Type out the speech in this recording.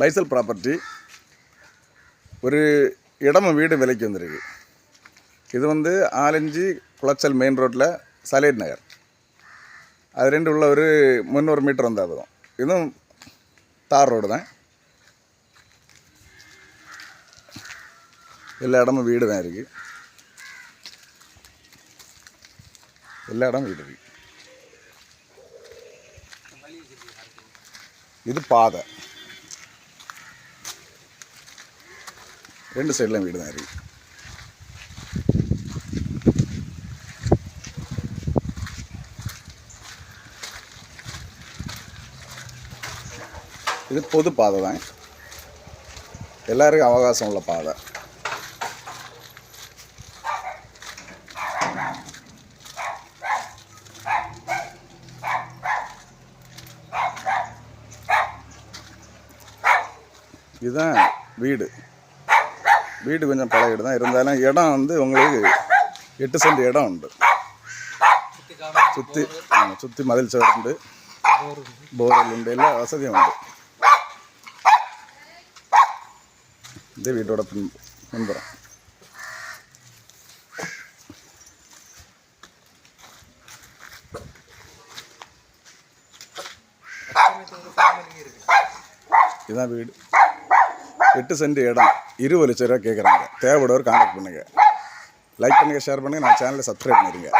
பைசல் property ஒரு இடமும் வீடு விலைக்கு வந்திருக்கு. இது வந்து ஆலஞ்சி குளச்சல் மெயின் ரோட்டில் சலேட் நகர். அது ரெண்டு உள்ள ஒரு முந்நூறு மீட்டர் வந்தால் அதுவும் இதுவும் தார் ரோடு தான். எல்லா இடமும் வீடு தான் இருக்குது எல்லா இடமும் வீடு இருக்குது இது பாதை. ரெண்டு சைட்லாம் வீடு தான் இருக்குது இது பொது பாதை தான். எல்லாருக்கும் அவகாசம் உள்ள பாதை. இதுதான் வீடு. வீடு கொஞ்சம் பழைய வீடு தான் இருந்தாலும் இடம் வந்து உங்களுக்கு எட்டு சென்ட் இடம் உண்டு. சுற்றி ஆமாம் சுற்றி மதில் சோறு உண்டு போர்வெல் உண்டு எல்லா வசதியும் உண்டு. இந்த வீட்டோட பின் பின்புறம். இதுதான் வீடு. எட்டு சென்ட் இடம். இருபது லட்ச ரூபா கேட்குறாங்க தேவைப்படுவர் கான்டாக்ட் பண்ணுங்கள் லைக் பண்ணுங்கள் ஷேர் பண்ணுங்கள் நான் சேனலை சப்ஸ்கிரைப் பண்ணிடுங்க.